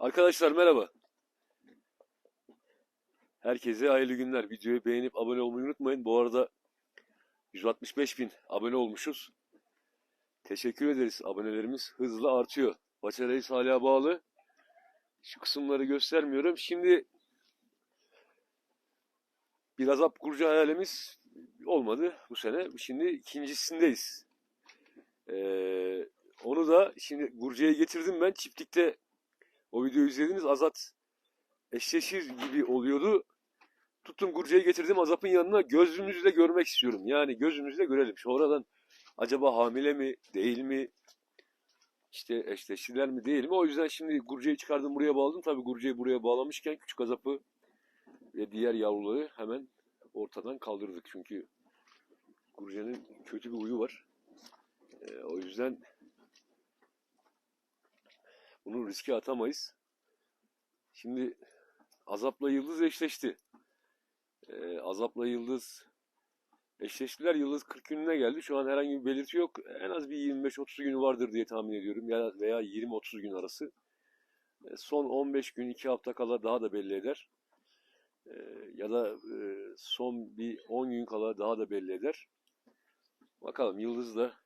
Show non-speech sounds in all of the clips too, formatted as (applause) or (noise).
Arkadaşlar merhaba. Herkese hayırlı günler. Videoyu beğenip abone olmayı unutmayın. Bu arada 165 bin abone olmuşuz. Teşekkür ederiz. Abonelerimiz hızla artıyor. Reis hala bağlı. Şu kısımları göstermiyorum. Şimdi bir azap kurucu hayalimiz olmadı bu sene. Şimdi ikincisindeyiz. Ee, onu da şimdi Gurcu'ya getirdim ben. Çiftlikte o videoyu izlediniz. Azat eşleşir gibi oluyordu. Tuttum Gurcu'ya getirdim Azap'ın yanına. Gözümüzle görmek istiyorum. Yani gözümüzle görelim. Sonradan acaba hamile mi, değil mi? İşte eşleştiler mi, değil mi? O yüzden şimdi Gurcu'yu çıkardım buraya bağladım. Tabii Gurcu'yu buraya bağlamışken küçük Azap'ı ve diğer yavruları hemen ortadan kaldırdık. Çünkü Gurcu'nun kötü bir huyu var. Ee, o yüzden bunu riske atamayız. Şimdi Azap'la Yıldız eşleşti. Ee, Azap'la Yıldız eşleştiler. Yıldız 40 gününe geldi. Şu an herhangi bir belirti yok. En az bir 25-30 günü vardır diye tahmin ediyorum. Ya veya 20-30 gün arası. Ee, son 15 gün 2 hafta kala daha da belli eder. Ee, ya da e, son bir 10 gün kala daha da belli eder. Bakalım Yıldız da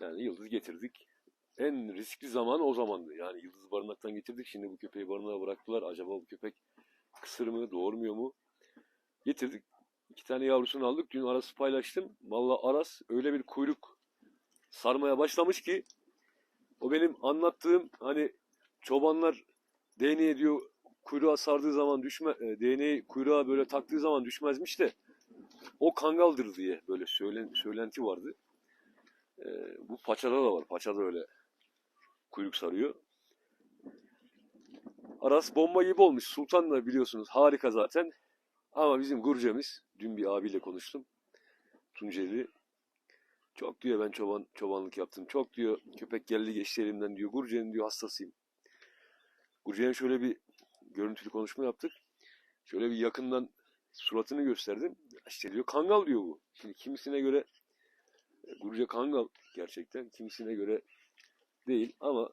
yani Yıldız getirdik en riskli zaman o zamandı. Yani Yıldız Barınak'tan getirdik. Şimdi bu köpeği barınağa bıraktılar. Acaba bu köpek kısır mı, doğurmuyor mu? Getirdik. İki tane yavrusunu aldık. Dün Aras'ı paylaştım. Valla Aras öyle bir kuyruk sarmaya başlamış ki o benim anlattığım hani çobanlar DNA diyor kuyruğa sardığı zaman düşme e, DNA'yı kuyruğa böyle taktığı zaman düşmezmiş de o kangaldır diye böyle söylen, söylenti vardı. E, bu paçada da var. Paçada öyle kuyruk sarıyor. Aras bomba gibi olmuş. Sultan da biliyorsunuz harika zaten. Ama bizim Gurcemiz, dün bir abiyle konuştum. Tunceli. Çok diyor ben çoban çobanlık yaptım. Çok diyor köpek geldi geçti elimden diyor. Gurce'nin diyor hastasıyım. Gurce'ye şöyle bir görüntülü konuşma yaptık. Şöyle bir yakından suratını gösterdim. İşte diyor kangal diyor bu. Şimdi kimisine göre Gurce kangal gerçekten. Kimisine göre değil ama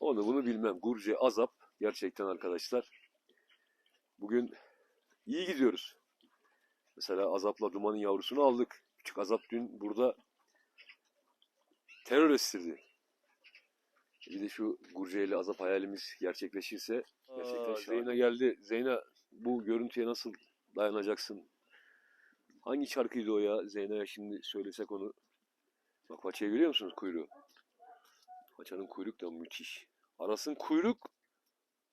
onu bunu bilmem. Gurce azap gerçekten arkadaşlar. Bugün iyi gidiyoruz. Mesela Azap'la Duman'ın yavrusunu aldık. Küçük Azap dün burada terör estirdi. Bir de şu Gurce ile Azap hayalimiz gerçekleşirse gerçekten Zeyna geldi. Zeyna bu görüntüye nasıl dayanacaksın? Hangi şarkıydı o ya? Zeyna'ya şimdi söylesek onu. Bak paçayı görüyor musunuz kuyruğu? Paçanın kuyruk da müthiş. Arasın kuyruk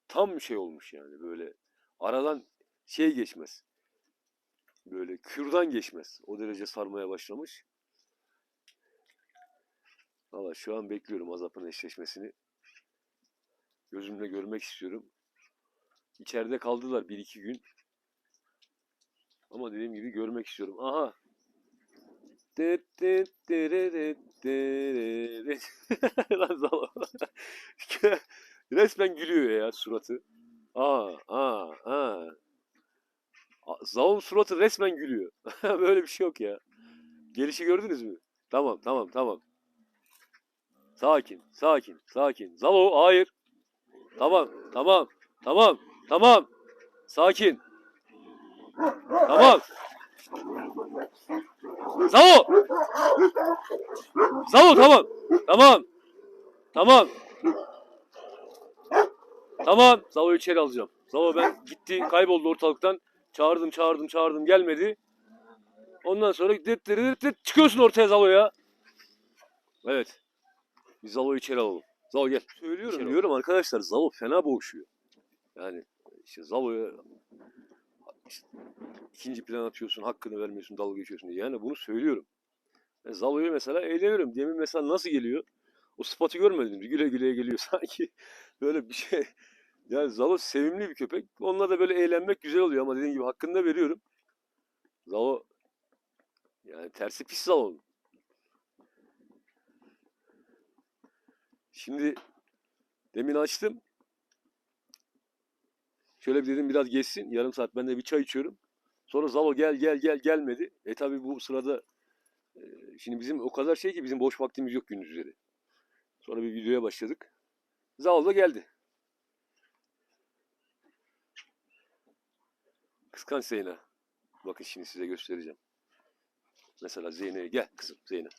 tam şey olmuş yani böyle. Aradan şey geçmez. Böyle kürdan geçmez. O derece sarmaya başlamış. Valla şu an bekliyorum Azap'ın eşleşmesini. Gözümle görmek istiyorum. İçeride kaldılar bir iki gün. Ama dediğim gibi görmek istiyorum. Aha. Dıt dıt. (laughs) (laughs) Resmen gülüyor ya suratı. Aa, aa, aa. Zal'ın suratı resmen gülüyor. (laughs) Böyle bir şey yok ya. Gelişi gördünüz mü? Tamam, tamam, tamam. Sakin, sakin, sakin. Zalo, hayır. Tamam, tamam, tamam, tamam. Sakin. Tamam. Zalo. Zalo tamam. Tamam. Tamam. Tamam. Zalo'yu içeri alacağım. Zalo ben gitti kayboldu ortalıktan. Çağırdım çağırdım çağırdım gelmedi. Ondan sonra dıt dıt dıt çıkıyorsun ortaya Zalo'ya. Evet. Biz Zalo'yu içeri alalım. Zalo gel. Söylüyorum İçeri diyorum arkadaşlar Zalo fena boğuşuyor. Yani işte Zalo'ya işte ikinci plan atıyorsun, hakkını vermiyorsun, dalga geçiyorsun diye. Yani bunu söylüyorum. Ben Zalo'yu mesela eğleniyorum. Demin mesela nasıl geliyor? O sıfatı görmedim. Güle güle geliyor (laughs) sanki. Böyle bir şey. Yani Zalo sevimli bir köpek. Onunla da böyle eğlenmek güzel oluyor ama dediğim gibi hakkını da veriyorum. Zalo yani tersi pis Zalo'nun. Şimdi demin açtım. Şöyle bir dedim biraz geçsin. Yarım saat ben de bir çay içiyorum. Sonra Zalo gel gel gel gelmedi. E tabi bu sırada e, şimdi bizim o kadar şey ki bizim boş vaktimiz yok gündüzleri. Sonra bir videoya başladık. Zaval da geldi. Kıskanç Zeyna. Bakın şimdi size göstereceğim. Mesela Zeynep'e gel kızım Zeynep.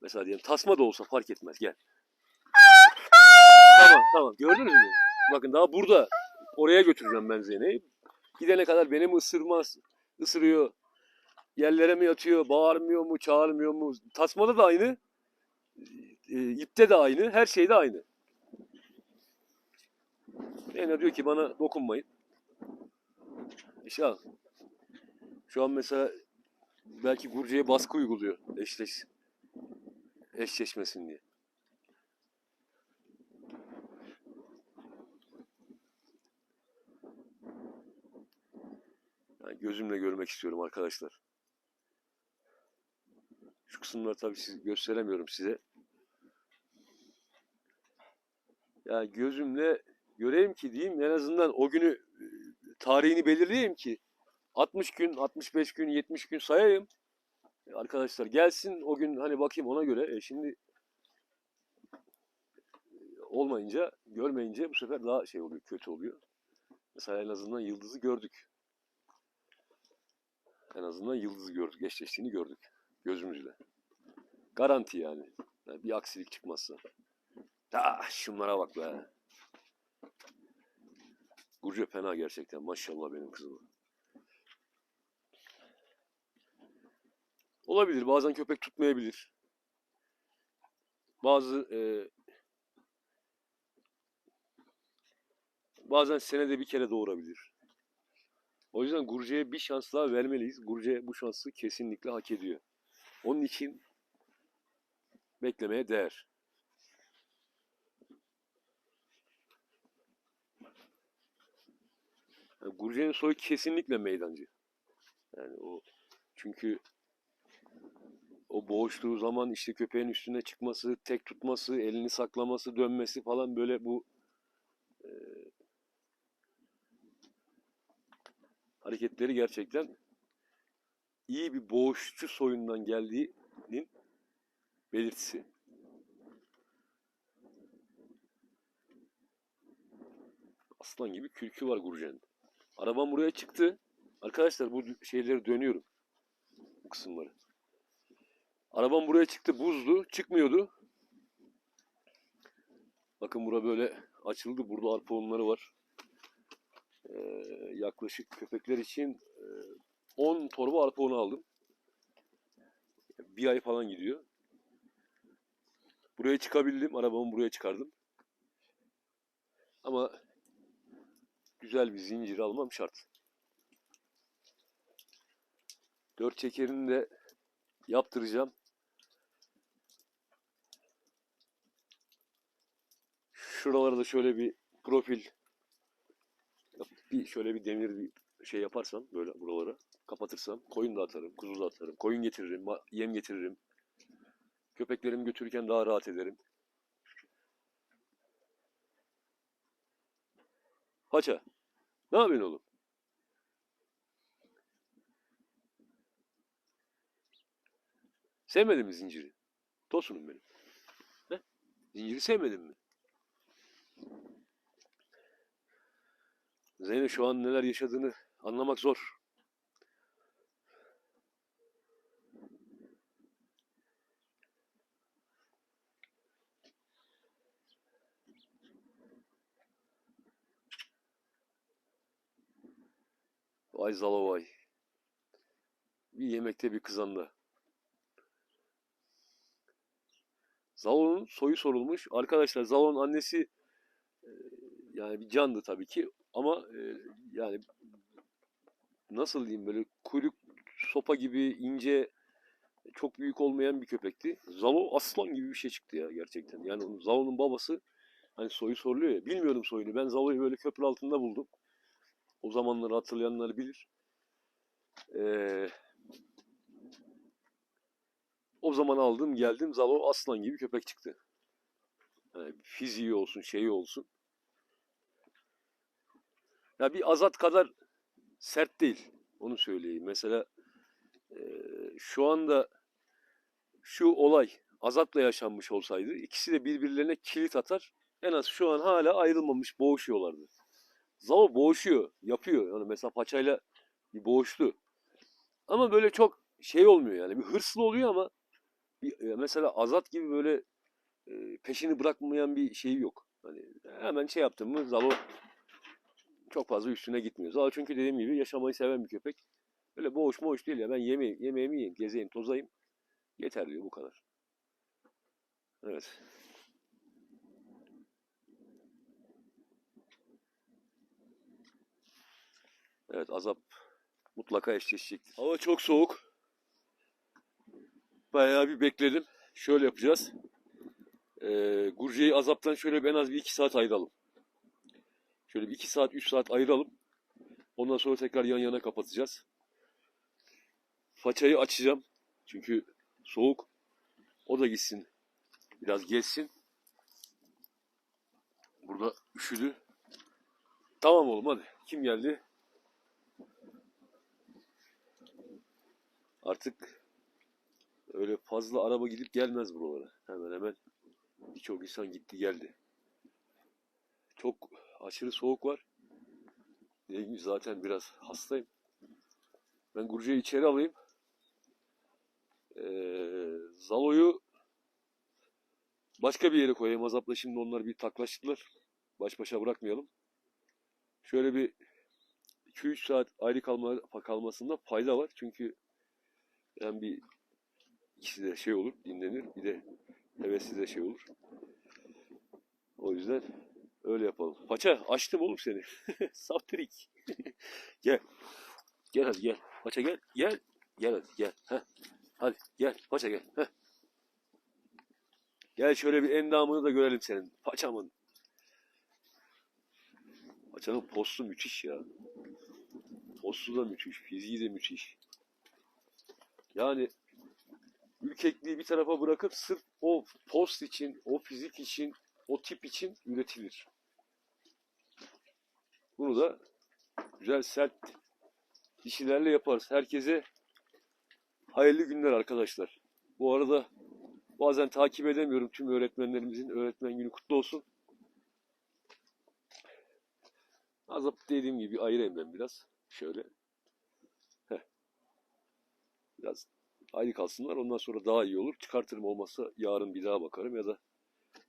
Mesela diyelim tasma da olsa fark etmez gel. tamam tamam gördünüz mü? Bakın daha burada. Oraya götüreceğim ben Zeynep'i. Gidene kadar beni mi ısırmaz? Isırıyor. Yerlere mi yatıyor? Bağırmıyor mu? Çağırmıyor mu? Tasmada da aynı. E, ipte de aynı. Her şeyde aynı. Zeyna diyor ki bana dokunmayın. İşte al. Şu an mesela belki Gurcu'ya baskı uyguluyor eşleş eşleşmesin diye. Yani gözümle görmek istiyorum arkadaşlar. Şu kısımları tabii siz gösteremiyorum size. Yani gözümle göreyim ki diyeyim en azından o günü tarihini belirleyeyim ki 60 gün, 65 gün, 70 gün sayayım. E, Arkadaşlar gelsin o gün hani bakayım ona göre. E şimdi e, olmayınca, görmeyince bu sefer daha şey oluyor, kötü oluyor. Mesela en azından yıldızı gördük. En azından yıldızı gördük, eşleştiğini gördük gözümüzle. Garanti yani. Yani bir aksilik çıkmazsa. Ah şunlara bak be. Burcu fena gerçekten. Maşallah benim kızım. Olabilir. Bazen köpek tutmayabilir. Bazı e, bazen senede bir kere doğurabilir. O yüzden Gurce'ye bir şans daha vermeliyiz. Gurce bu şansı kesinlikle hak ediyor. Onun için beklemeye değer. Yani Gurce'nin soyu kesinlikle meydancı. Yani o çünkü o boğuştuğu zaman işte köpeğin üstüne çıkması, tek tutması, elini saklaması, dönmesi falan böyle bu e, hareketleri gerçekten iyi bir boğuşçu soyundan geldiğinin belirtisi. Aslan gibi kürkü var Gurcen'in. Arabam buraya çıktı. Arkadaşlar bu şeyleri dönüyorum. Bu kısımları. Arabam buraya çıktı. Buzdu. Çıkmıyordu. Bakın bura böyle açıldı. Burada arpa unları var. Ee, yaklaşık köpekler için e, 10 torba arpa unu aldım. Bir ay falan gidiyor. Buraya çıkabildim. Arabamı buraya çıkardım. Ama güzel bir zincir almam şart. Dört çekerini de yaptıracağım. Şuralara da şöyle bir profil bir şöyle bir demir bir şey yaparsam böyle buralara kapatırsam koyun da atarım, kuzu da atarım. Koyun getiririm, yem getiririm. Köpeklerimi götürürken daha rahat ederim. Paça. Ne yapıyorsun oğlum? Sevmedin mi zinciri? Tosunum benim. He? Zinciri sevmedin mi? Zeynep şu an neler yaşadığını anlamak zor. Vay zalo vay. Bir yemekte bir kızanda. Zalo'nun soyu sorulmuş. Arkadaşlar Zalo'nun annesi e, yani bir candı tabii ki ama e, yani nasıl diyeyim böyle kuyruk sopa gibi ince çok büyük olmayan bir köpekti. Zalo aslan gibi bir şey çıktı ya gerçekten. Yani onun- Zalo'nun babası hani soyu soruluyor ya. Bilmiyorum soyunu. Ben Zalo'yu böyle köprü altında buldum. O zamanları hatırlayanlar bilir. Ee, o zaman aldım geldim Zalo aslan gibi köpek çıktı. Yani fiziği olsun şeyi olsun. Ya bir azat kadar sert değil. Onu söyleyeyim. Mesela eee, şu anda şu olay azatla yaşanmış olsaydı ikisi de birbirlerine kilit atar en az şu an hala ayrılmamış boğuşuyorlardı. Zalo boğuşuyor, yapıyor. Yani mesela paçayla bir boğuştu. Ama böyle çok şey olmuyor yani. Bir hırslı oluyor ama bir, e, mesela Azat gibi böyle e, peşini bırakmayan bir şeyi yok. Hani hemen şey yaptın mı Zalo çok fazla üstüne gitmiyor. Zalo çünkü dediğim gibi yaşamayı seven bir köpek. Öyle boğuş boğuş değil ya ben yemeğim, yemeğimi yiyeyim, gezeyim, tozayım. Yeter diyor bu kadar. Evet. Evet azap mutlaka eşleşecektir. Hava çok soğuk. Bayağı bir bekledim. Şöyle yapacağız. Ee, Gurce'yi azaptan şöyle en az bir iki saat ayıralım. Şöyle bir iki saat, üç saat ayıralım. Ondan sonra tekrar yan yana kapatacağız. Façayı açacağım. Çünkü soğuk. O da gitsin. Biraz gezsin. Burada üşüdü. Tamam oğlum hadi. Kim geldi? Artık öyle fazla araba gidip gelmez buralara. Hemen hemen birçok insan gitti geldi. Çok aşırı soğuk var. Zaten biraz hastayım. Ben Gurcu'yu içeri alayım. Ee, Zalo'yu başka bir yere koyayım. Azap'la şimdi onlar bir taklaştılar. Baş başa bırakmayalım. Şöyle bir 2-3 saat ayrı kalma, kalmasında fayda var. Çünkü hem bir ikisi de şey olur, dinlenir. Bir de hevesli de şey olur. O yüzden öyle yapalım. Paça açtım oğlum seni. (laughs) Saftirik. (laughs) gel. Gel hadi gel. Paça gel. Gel. Gel hadi gel. Heh. Hadi gel. Paça gel. Heh. Gel şöyle bir endamını da görelim senin. Paçamın. Paçanın postu müthiş ya. Postu da müthiş. Fiziği de müthiş. Yani ürkekliği bir tarafa bırakıp sırf o post için, o fizik için, o tip için üretilir. Bunu da güzel sert dişilerle yaparız. Herkese hayırlı günler arkadaşlar. Bu arada bazen takip edemiyorum tüm öğretmenlerimizin. Öğretmen günü kutlu olsun. Azap dediğim gibi ayırayım ben biraz. Şöyle. Heh. Biraz ayrı kalsınlar. Ondan sonra daha iyi olur. Çıkartırım olmazsa yarın bir daha bakarım ya da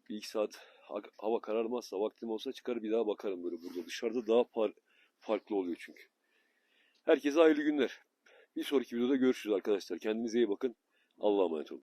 bir iki saat hava kararmazsa vaktim olsa çıkar bir daha bakarım böyle burada. Dışarıda daha par- farklı oluyor çünkü. Herkese hayırlı günler. Bir sonraki videoda görüşürüz arkadaşlar. Kendinize iyi bakın. Allah'a emanet olun.